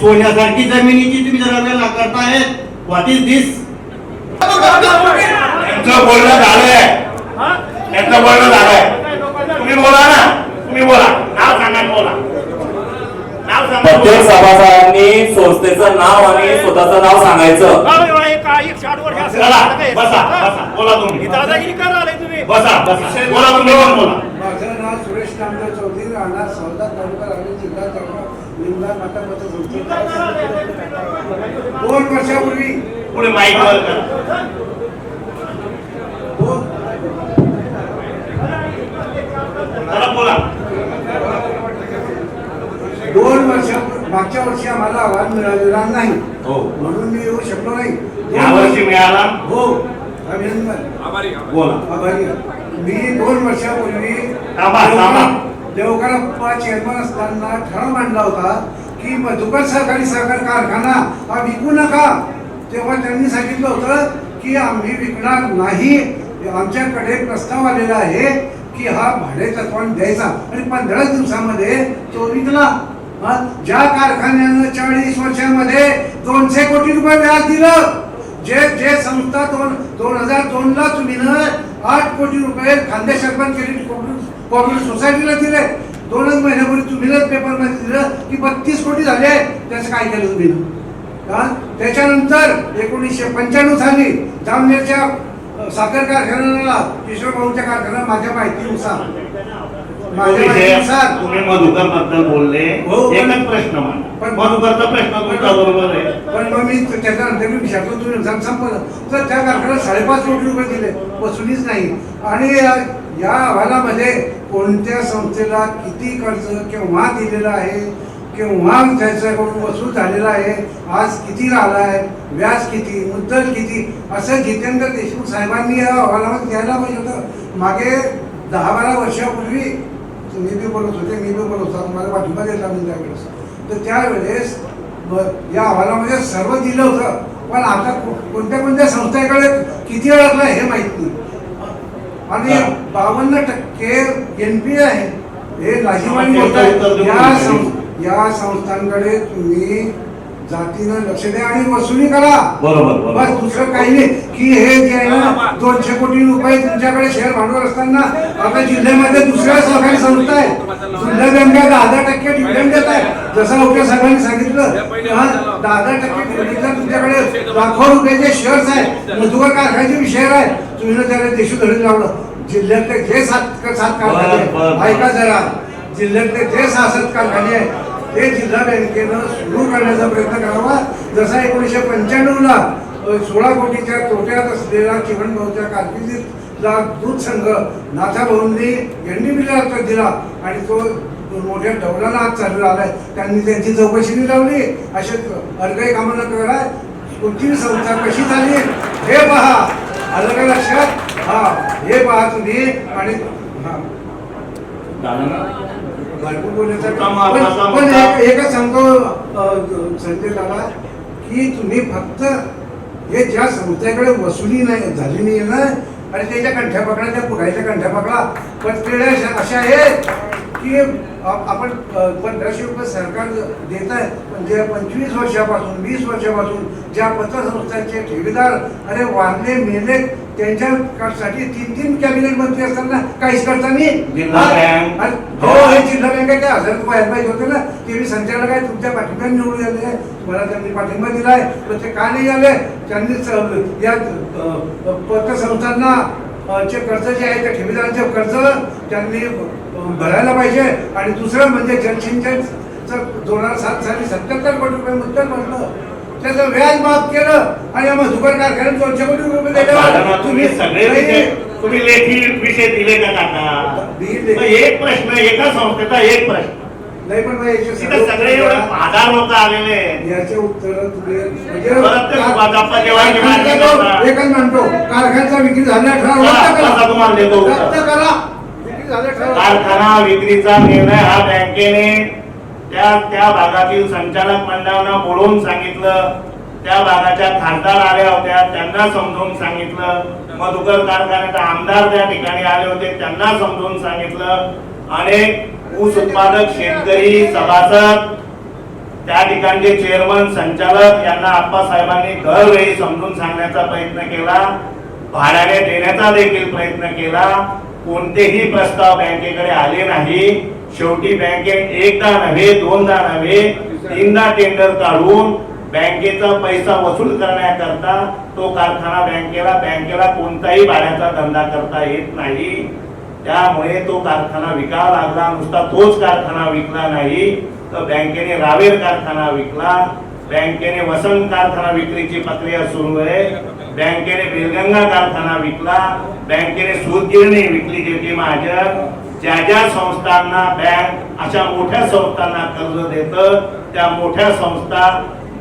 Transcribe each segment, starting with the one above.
सोन्यासारखी जमिनीची तुम्ही जरा करतायत व्हॉट इज दिस त्यांचं बोलणं झालंय. त्यांचं बोलणं झालंय. तुम्ही बोला ना. तुम्ही बोला. नाव सांगा आणि बोला. प्रत्येक. सभासदांनी संस्थेचं नाव आणि स्वतःचं नाव सांगायचं. चला बसा बसा. बोला तुम्ही. दादागिरी करा आले तुम्ही. बसा बसा. बोला तुम्ही बोला. माझं नाव सुरेश नामदेव चौधरी राहणार सौदा तालुका जिल्हा दोन वर्षापूर्वी पुढे माईक वर दोन चला बोला. दोन वर्षापूर्वी मागच्या वर्षी आम्हाला आव्हान मिळालेला नाही. हो. म्हणून मी येऊ शकलो नाही. या वर्षी मिळाला? हो. अभिनंदन. बोला. आभारी आहे. मी दोन वर्षापूर्वी. देवकरप्पा चेअरमन असताना ठराव मांडला होता की मधुकर सहकारी साखर कारखाना हा विकू नका. तेव्हा त्यांनी सांगितलं होतं की आम्ही विकणार नाही. आमच्याकडे प्रस्ताव आलेला आहे की हा भाडे तत्वान द्यायचा. आणि पंधरा दिवसामध्ये तो विकला. ज्या कारखान्यानं चाळीस वर्षांमध्ये दोनशे कोटी रुपये व्याज दिलं जे जे संस्था दोन दोन हजार दोन ला तुम्ही आठ कोटी रुपये खांदे केले कोऑपरेटिव्ह सोसायटीला दिले दोनच महिन्यापूर्वी तुम्ही पेपरमध्ये दिलं की बत्तीस कोटी झाले त्याचं काय केलं तुम्ही? हा? त्याच्यानंतर एकोणीसशे पंच्याण्णव साली जामनेरच्या साखर कारखान्याला किशोर भाऊच्या कारखाना माझ्या माहितीनुसार तुम्ही मधुकरबद्दल बोलले. हो, एकच प्रश्न पण- मधुकरचा प्रश्न तुमचा बरोबर आहे. पण मग मी त्याच्यानंतर मी विचारतो तुम्ही संपलं. तर त्या कारखान्याला साडेपाच कोटी रुपये दिले. वसुलीच नाही. आणि या अहवालामध्ये कोणत्या संस्थेला किती कर्ज केव्हा दिलेलं आहे केव्हा त्याच्याकडून वसूल झालेला आहे आज किती राहिला आहे व्याज किती मुद्दल किती असं जितेंद्र देशमुख साहेबांनी या अहवालामध्ये द्यायला पाहिजे होतं. मागे दहा बारा वर्षापूर्वी मी बी बोलत होते मी बी बोलत होता मला पाठिंबा दिला मी त्यावेळेस. तर त्यावेळेस या अहवालामध्ये सर्व दिलं होतं पण आता कोणत्या कोणत्या संस्थेकडे किती अडकलं हे माहीत नाही. आणि बावन्न टक्के एन पी आहे. हे देऊ या या संस्थांकडे तुम्ही जातीनं लक्ष द्या आणि वसुली करा. बरोबर. बस दुसरं काही नाही. की हे जे आहे ना दोनशे कोटी रुपये तुमच्याकडे शेअर भांडवल असताना आता जिल्ह्यामध्ये दुसऱ्या सहकारी संस्था आहे. जिल्हा बँका दहा टक्के डिव्हिडंड देत आहे. जसं उद्या साहेबांनी सांगितलं हा, दहा टक्के डिव्हिडंड तुमच्याकडे लाखो रुपयाचे शेअर्स आहेत. मधुकर कारखान्याचे शेअर आहे तुम्ही त्याला देशू धरून लावलं जिल्ह्यातले जे सात सात कारखाने. ऐका जरा. जिल्ह्यातले जे सात कारखाने आहेत ते जिल्हा बँकेनं सुरू करण्याचा प्रयत्न करावा. जसा एकोणीसशे पंच्याण्णवला सोळा कोटीच्या तोट्यात असलेला किरण भाऊच्या कारकिर्दीतला दूध संघ नाथा भाऊंनी यांनी बिल दिला आणि तो मोठ्या डौलाला आज चालू आलाय त्यांनी त्यांची चौकशी लावली. असे अर्धही कामाला करा कोणती संस्था कशी झाली हे पहा. आलं का लक्षात? हा हे पहा तुम्ही. आणि भरपूर पण- पण एकच सांगतो संजय दादा की तुम्ही फक्त हे ज्या संस्थेकडे वसुली नाही झाली नाही ना आणि त्याच्या कंठ्या पकडा त्या पुढायच्या कंठ्या पकडा. पण पिढ्या अशा आहेत की आपण पंधराशे रुपये सरकार देत आहे म्हणजे पंचवीस वर्षापासून वीस वर्षापासून ज्या पतसंस्थांचे ठेवीदार अरे वारले मेले त्यांच्यासाठी तीन तीन कॅबिनेट मंत्री असताना काहीच करता नाही. जिल्हा? बँक. हो हे. जिल्हा बँकेचे हजार व्हायला पाहिजे होते ना. ते मी संचालक आहे तुमच्या पाठिंब्याने निवडून आले तुम्हाला त्यांनी पाठिंबा दिलाय पण ते का नाही आले? त्यांनी या पतसंस्थांना चे कर्ज जे आहे त्या ठेवीदारांचे कर्ज त्यांनी भरायला पाहिजे. आणि दुसरं म्हणजे जलसिंचन दोन हजार सात साली सत्याहत्तर कोटी रुपये मुद्दल म्हटलं त्याचं व्याज माफ केलं आणि या मधुकर कारखान्यात दोनशे कोटी रुपये दिले तुम्ही सगळे तुम्ही लेखी विषय दिले का काका. मग एक प्रश्न एका संस्थेचा एक प्रश्न नाही पण मग सगळे एवढे लोक आलेले. याचे उत्तर म्हणजे. एकच म्हणतो कारखान्याचा विक्री ठराव. आता तुम्हाला देतो करा विक्री ठराव कारखाना विक्रीचा निर्णय हा बँकेने त्या त्या भागातील संचालक मंडळांना बोलवून सांगितलं त्या भागाच्या खासदार आल्या होत्या त्यांना समजवून सांगितलं. मधुकर कारखान्याचा आमदार त्या ठिकाणी आले होते त्यांना समजवून सांगितलं. अनेक ऊस उत्पादक शेतकरी सभासद त्या ठिकाणचे चेअरमन संचालक यांना आप्पासाहेबांनी दरवेळी समजून सांगण्याचा प्रयत्न केला. भाड्याने देण्याचा देखील प्रयत्न केला. कोणतेही प्रस्ताव बँकेकडे आले नाही. शेवटी बँकेत एकदा नव्हे दोनदा नव्हे तीनदा टेंडर काढून बँकेचा पैसा वसूल करण्याकरता तो कारखाना बँकेला बँकेला कोणताही भाड्याचा धंदा करता येत नाही. त्यामुळे तो कारखाना विकावा लागला नुसता तोच कारखाना विकला नाही तर बँकेने रावेर कारखाना विकला. बँकेने वसंत कारखाना विक्रीची प्रक्रिया सुरू आहे. बँकेने बेलगंगा कारखाना विकला. बँकेने सूतगिरणी विकली जेटी महाजन ज्या ज्या संस्थांना बँक अशा मोठ्या संस्थांना कर्ज देत त्या मोठ्या संस्था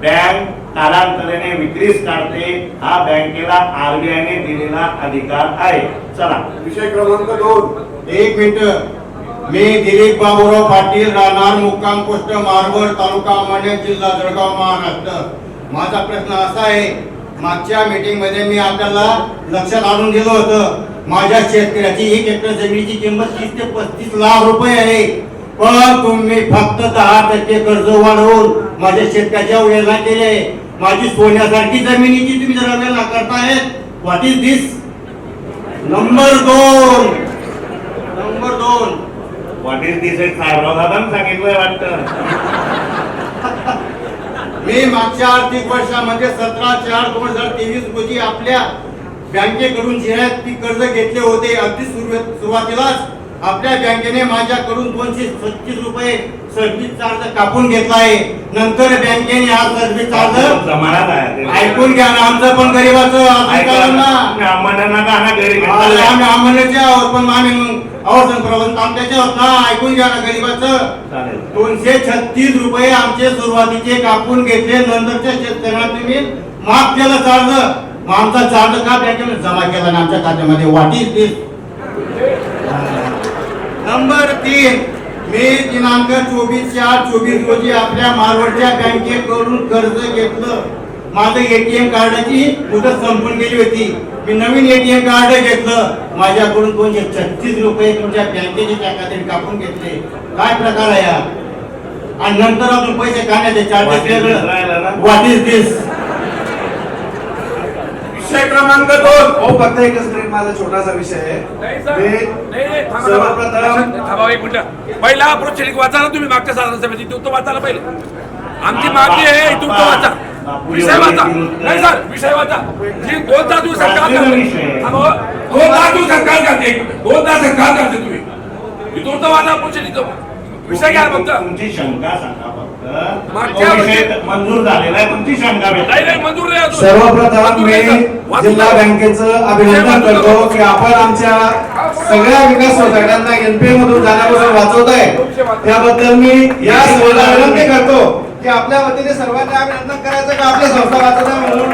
बँक कालांतराने विक्रीस काढते. हा बँकेला आरबीआयने दिलेला अधिकार आहे. चला. विषय क्रमांक दोन. एक मिनिट. मी दिलीप बाबूराव पाटील राहणार मुक्काम पोस्ट मारवड तालुका मांडे जिल्हा जळगाव महाराष्ट्र. माझा प्रश्न असा आहे मागच्या मीटिंगमध्ये मी आपल्याला लक्षात आणून दिलं होतं. माझ्या शेतकऱ्याची एक एकर जमिनीची किंमत तीस ते पस्तीस लाख रुपये आहे. पण तुम्ही फक्त दहा टक्के कर्ज वाढवून माझ्या शेतकऱ्याच्या वेळेला केले. माझी सोन्यासारखी जमिनीची तुम्ही जर वेळेला करतायत व्हॉट इज दिस नंबर दोन. नंबर दोन. व्हॉट इज दिस साहेबराव दादा सांगितलंय वाटतं. मी मागच्या आर्थिक वर्षामध्ये सतरा चार दोन हजार तेवीस रोजी आपल्या बँकेकडून जाहिराती कर्ज घेतले होते. अगदी सुरुवात- सुरुवातीलाच आपल्या बँकेने माझ्याकडून दोनशे छत्तीस रुपये सर्व्हिस चार्ज कापून घेतला आहे. नंतर बँकेने हा सर्व्हिस चार्ज ऐकून घ्या ना आमचं पण गरीबाचं आम्ही आहोत पण आम्ही आहोत प्रबंध आमच्याचे आहोत ना ऐकून घ्या ना गरीबाचं. दोनशे छत्तीस रुपये आमचे सुरुवातीचे कापून घेतले. नंतरच्या शेतकऱ्यांना तुम्ही माफ केलं चार्ज. मग आमचा चार्ज का बँकेने जमा केला ना आमच्या खात्यामध्ये? वाटी दिस नंबर तीन मे दिनांक चोवीस चार चोवीस रोजी आपल्या मारवडच्या बँकेकडून कर्ज घेतलं. माझं एटीएम कार्डाची मुदत संपून गेली होती. मी नवीन एटीएम कार्ड घेतलं. माझ्याकडून दोनशे छत्तीस रुपये तुमच्या बँकेच्या खात्याने कापून घेतले. काय प्रकार आहे आणि नंतर अजून पैसे काढण्याचे चार्जेस? व्हॉट इज दिस विषय क्रमांक दोन. हो फक्त एकच मिनिट माझा छोटासा विषय आहे. नाही सर. मी नाही, नाही, थांबा, सर्वप्रथम थांबा. थांबा एक मिनिट. पहिला प्रोत्साहित वाचा ना तुम्ही मागच्या साधारण समिती तो वाचायला पहिले आमची मागणी आहे इथून तो वाचा. विषय वाचा. नाही. सर विषय वाचा. जी दोन तास तुम्ही सरकार करते. थांबा. दोन तास तुम्ही सरकार करते. एक मिनिट. दोन तास सरकार करते तुम्ही. इथून तो वाचा प्रोत्साहित विषय घ्या फक्त. तुमची शंका सांगा फक्त. मागच्या तो विषय मंजूर झालेला आहे. तुमची शंका नाही मंजूर नाही अजून. सर्वप्रथम मंजूर मी नाही, सर. जिल्हा. बँकेचं अभिनंदन करतो की आपण आमच्या सगळ्या विकास सोसायट्यांना एनपीए मधून जाण्यापासून वाचवत आहे. त्याबद्दल मी या सभेला विनंती करतो की आपल्या वतीने सर्वांनी अभिनंदन करायचं की आपल्या संस्था वाचत आहे म्हणून.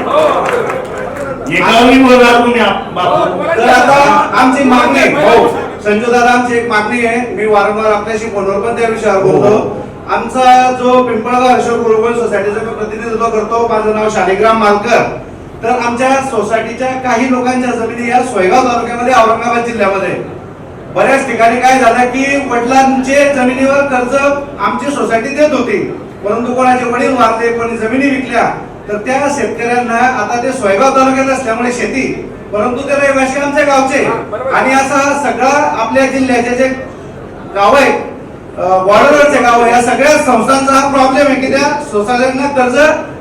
आप- बापू. तर आता आमची मागणी आहे. हो संजू दादा आमची एक मागणी आहे. मी वारंवार आपल्याशी फोनवर पण त्या विषयावर बोलतो. आमचा जो पिंपळगाव अशोक गुरुकुल सोसायटीचं मी प्रतिनिधित्व करतो. माझं नाव शालिग्राम मालकर. तर आमच्या सोसायटीच्या काही लोकांच्या जमिनी या सोयगाव तालुक्यामध्ये औरंगाबाद जिल्ह्यामध्ये. बऱ्याच ठिकाणी काय झालं की वडिलांचे जमिनीवर कर्ज आमची सोसायटी देत होती. परंतु कोणाचे वडील वारले कोणी जमिनी विकल्या तर त्या शेतकऱ्यांना आता ते सोयगाव तालुक्यात असल्यामुळे शेती. परंतु ते रहिवासी आमच्या गावचे. आणि असा सगळा आपल्या जिल्ह्याचे जे गाव आहे बॉर्डरवरचे गाव या सगळ्या संस्थांचा हा प्रॉब्लेम आहे की त्या सोसायट्यांना कर्ज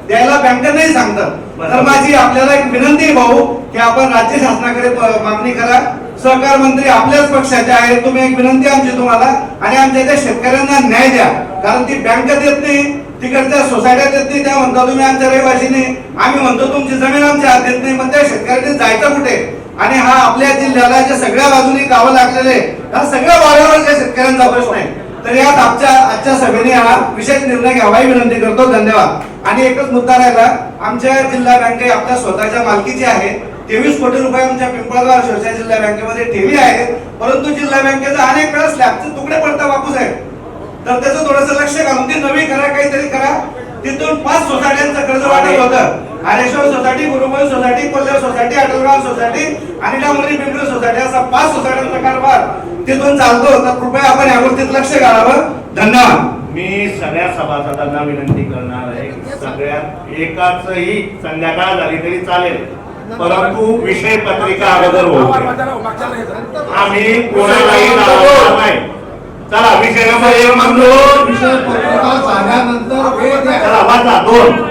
द्यायला बँक नाही सांगतात तर माझी आपल्याला एक विनंती आहे भाऊ की आपण राज्य शासनाकडे मागणी करा. सहकार मंत्री आपल्याच पक्षाचे आहेत. तुम्ही एक विनंती आमची तुम्हाला. आणि आमच्या त्या शेतकऱ्यांना न्याय द्या. कारण ती बँक देत नाही तिकडच्या सोसायट्या देत नाही. त्या म्हणता तुम्ही आमच्या रहिवासीने आम्ही म्हणतो तुमची जमीन आमच्या हात देत नाही. मग त्या शेतकऱ्यांनी जायचं कुठे? आणि हा आपल्या जिल्ह्याला जे सगळ्या बाजूनी गावं लागलेले हा सगळ्या वाड्यावरच्या शेतकऱ्यांचा प्रश्न आहे. तर यात आजच्या आजच्या सभेने हा विशेष निर्णय घ्यावाही विनंती करतो. धन्यवाद. आणि एकच मुद्दा राहिला. आमच्या जिल्हा बँके आपल्या स्वतःच्या मालकीची आहे तेवीस कोटी रुपये आमच्या पिंपळगाव शिवसेना जिल्हा बँकेमध्ये ठेवी आहेत. परंतु जिल्हा बँकेचा अनेक वेळा स्लॅबचे तुकडे पडता वापस आहे तर त्याचं थोडस लक्ष घालून ती नवी करा काहीतरी करा. तिथून पाच सोसायट्यांचं कर्ज वाटत होतं. Hareshwar society Gurukul society Kolhar society Atalgaon society आणि डांबरी पिंपरी सोसायटी असा पाच सोसायट्यांचा कारभार तिथून चालतो. तर कृपया आपण यावरती लक्ष घालावं. धन्यवाद. मी सगळ्या सभासदांना विनंती करणार आहे. की सगळ्यात एकाचही संध्याकाळ झाली तरी चालेल. परंतु विषय पत्रिका अगोदर. आम्ही कोणालाही नाही. चला विषय नंबर एक मंजूर विषय पत्रिका झाल्यानंतर दोन.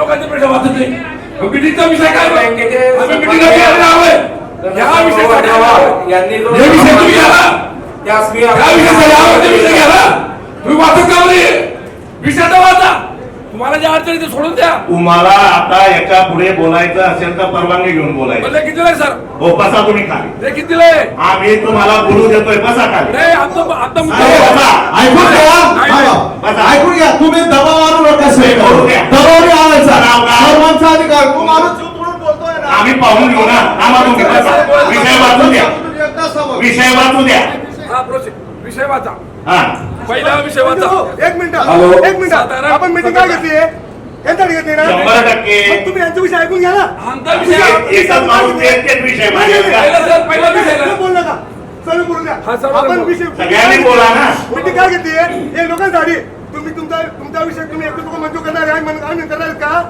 लोकांचे प्रश्न वाचत नाही. मिटिंगचा विषय काय. या विषयासाठी हे तुम्ही वाचत का विषयाचा वाचा. तुम्हाला ज्या अडचणी ते सोडून द्या. तुम्हाला आता याच्यापुढे बोलायचं असेल तर परवानगी घेऊन बोलायचं. किती सर? हो बसा तुम्ही खाली. ते किती आहे आम्ही तुम्हाला बोलू देतोय बसा खाली. नाही आमचं मुद्दा. बसा. ऐकून घ्या. हा. ऐकून घ्या. तुम्ही दबाव आणू नका पाहून घेऊ ना. विषय वाचू द्या. विषय वाचू द्या. विषय वाचा. हा. पहिला विषय वाचा. एक मिनिट. एक मिनिट. आपण मीटिंग काय घेतली? यांच्यासाठी घेतली ना? शंभर टक्के. तुम्ही यांचा विषय ऐकून घ्या ना. आमचा विषय एक- एकच माणूस एक विषय पहिला विषय तुम्ही बोल नका. सर्व बोलू द्या. आपण विषय सगळ्यांनी बोला ना. मीटिंग काय घेतली? एक लोकांसाठी तुम्ही तुमचा तुमचा विषय तुम्ही एकच लोक मंजूर करणार आहे. करणार का?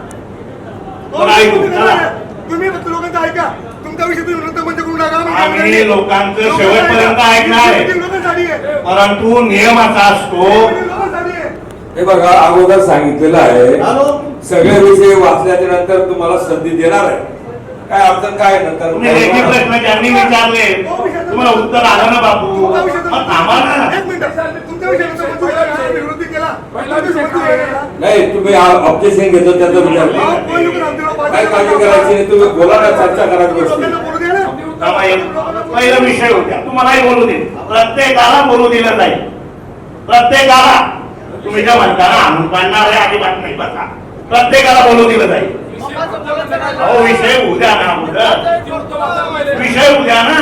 तुम्ही लोकांचा ऐका तुमचा विषय तुम्ही मंजूर करून टाका आम्ही. लोकांचं शेवटपर्यंत ऐका. ऐकणार आहे. meeting लोकांसाठी आहे परंतु नियम असा असतो meeting लोकांसाठी आहे हे बघा अगोदर सांगितलेलं आहे सगळे विषय वाचल्याच्या नंतर तुम्हाला संधी देणार आहे काय अडचण काय आहे नंतर तुम्ही लेखी प्रश्न ज्यांनी विचारले तुम्हाला उत्तर आलं ना बापू तुमचा विषय मग थांबा ना एक मिनिट तुमच्या विषयानंतर मंजूर करा. आम्ही विरोधी केला पहिला तुमचा विषय मंजूर काय केला. आहे? नाही तुम्ही ऑब्जेक्शन घेतो त्याचा विचार अहो. कोण लोकं काय काळजी करायची नाही तुम्ही बोला ना चर्चा करा तुम्ही गोष्टी लोकांना बोलू द्या ना. थांबा, एक पहिला विषय होत्या तुम्हालाही बोलू दे. प्रत्येकाला बोलू दिलं जाईल. प्रत्येकाला तुम्ही जे म्हणता ना आणून काढणार आहे अजिबात नाही बसा. प्रत्येकाला बोलू दिलं जाईल. अहो विषय उद्या ना उद्या. विषय उद्या ना.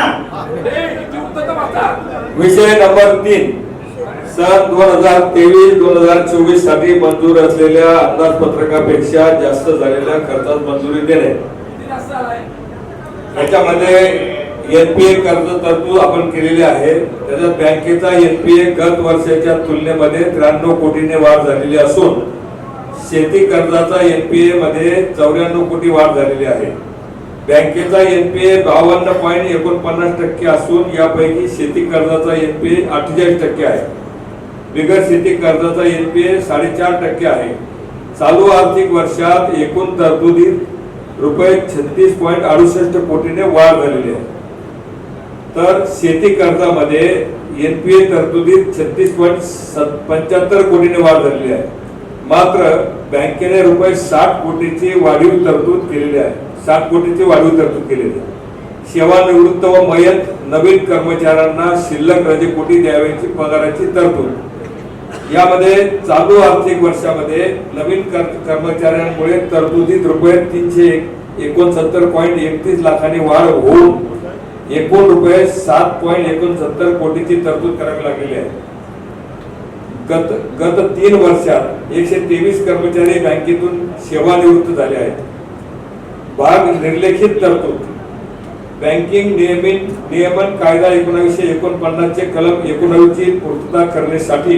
हे, विषय नंबर तीन. सन दोन हजार तेवीस दोन हजार चोवीससाठी मंजूर असलेल्या अंदाजपत्रकापेक्षा जास्त झालेल्या खर्चात मंजुरी देणे. त्याच्यामध्ये एनपीए कर्ज तरतूद आपण केलेली आहे. त्याच्यात बँकेचा एनपीए गत वर्षाच्या तुलनेमध्ये त्र्याण्णव कोटीने वाढ झालेली असून शेती कर्जाचा एनपीए मध्ये चौऱ्याण्णव कोटी वाढ झालेली आहे. बँकेचा एनपीए बावन्न पॉईंट एकोणपन्नास टक्के असून यापैकी शेती कर्जाचा एनपीए अठ्ठेचाळीस टक्के आहे. बिगर शेती कर्जाचा एनपीए साडेचार टक्के आहे. चालू आर्थिक वर्षात एकूण तरतुदीत रुपये छत्तीस पॉईंट अडुसष्ट कोटीने वाढ झालेली आहे. तर शेती कर्जामध्ये एनपीए तरतुदीत छत्तीस पॉईंट पंच्याहत्तर कोटीने वाढ झालेली आहे. मात्र बँकेने रुपये साठ कोटीची वाढीव तरतूद केलेली आहे. साठ कोटीची वाढीव तरतूद केलेली आहे. सेवानिवृत्त व मयत नवीन कर्मचाऱ्यांना शिल्लक रजे कोटी द्यावयाची पगाराची तरतूद. यामध्ये चालू आर्थिक वर्षामध्ये नवीन कर्मचाऱ्यांमुळे तरतुदीत रुपये तीनशे एकोणसत्तर पॉईंट एकतीस लाखांनी वाढ होऊन एकूण रुपये सात पॉईंट एकोणसत्तर कोटीची तरतूद करावी लागलेली आहे. गत गत तीन वर्षात एकशे तेवीस कर्मचारी बँकेतून सेवानिवृत्त झाले आहेत. भाग निर्लेखित तरतूद. बँकिंग नियमित नियमन कायदा एकोणावीसशे एकोणपन्नासचे कलम एकोणावीसची पूर्तता करण्यासाठी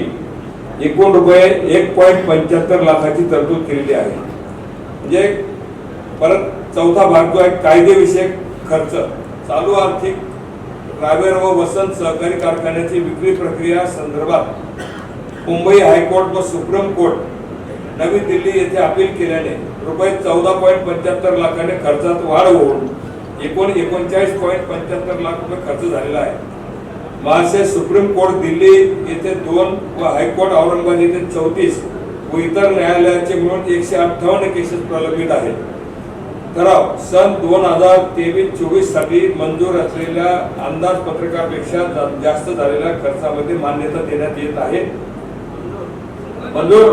एकूण रुपये एक पॉईंट पंच्याहत्तर लाखाची तरतूद केलेली आहे. म्हणजे परत चौथा भाग जो आहे कायदेविषयक खर्च. चालू आर्थिक रावेर व वसंत सहकारी कारखान्याची विक्री प्रक्रिया संदर्भात मुंबई हायकोर्ट व सुप्रीम कोर्ट नवी दिल्ली येथे अपील केल्याने रुपये चौदा पॉईंट पंच्याहत्तर लाखाने खर्चात वाढ होऊन एकूण एकोणचाळीस पॉईंट पंच्याहत्तर लाख रुपये खर्च झालेला आहे. महाराष्ट्र सुप्रीम कोर्ट दिल्ली येथे दोन व हायकोर्ट औरंगाबाद येथे चौतीस व इतर न्यायालयाचे मिळून एकशे अठ्ठावन्न केसेस प्रलंबित आहेत. ठराव सन दोन हजार तेवीस चोवीससाठी मंजूर असलेल्या अंदाजपत्रकापेक्षा जा- जास्त झालेल्या खर्चामध्ये मान्यता देण्यात येत आहे. मंजूर?